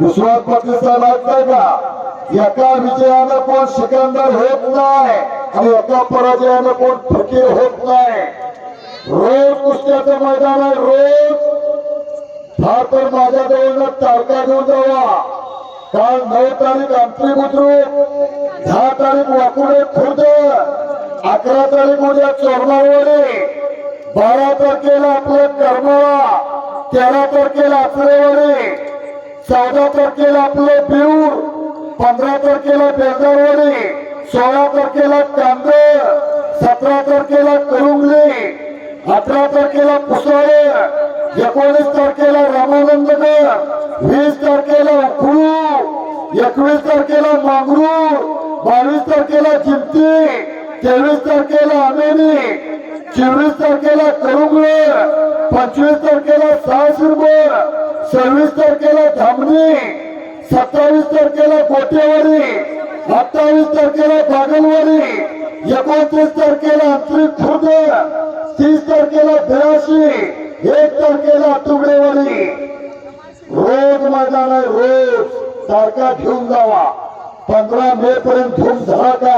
विश्वात पाकिस्तान साहेब ऐकताय का? एका विजयानं कोण सिकंदर होत नाही आणि एका पराजयानं कोण फकीर होत नाही. रोज कुस्त्याचं मैदान आहे रोज. हा तर माझ्या जवळ तारखा घेऊन जावा. काल नऊ तारीख आमची बुद्रुक दहा तारीख वाकुडे खुर्द अकरा तारीख उद्या चोरणावाडी बारा तारखेला आपलं करमाळा तेरा तारखेला आचरेवाडी चौदा तारखेला आपलं बिऊर पंधरा तारखेला बेंदारवाडी सोळा तारखेला कांद सतरा तारखेला करुंगली अठरा तारखेला पुसाळे एकोणीस तारखेला रामानंदगड वीस तारखेला उखळू एकवीस तारखेला मांगरूळ बावीस तारखेला चिमती तेवीस तारखेला अमेनी चोवीस तारखेला करुंगळ पंचवीस तारखेला सहाशिरपूर सव्वीस तारखेला धामणी सत्तावीस तारखेला गोटेवाडी अठ्ठावीस तारखेला बागलवाडी एकोणतीस तारखेला अंतरिक खुर्द तीस तारखेला बिराशी एक तारखेला तुगडेवाडी. रोज मैदान आहे रोज तारखा घेऊन जावा. पंधरा मे पर्यंत धूम धडाका.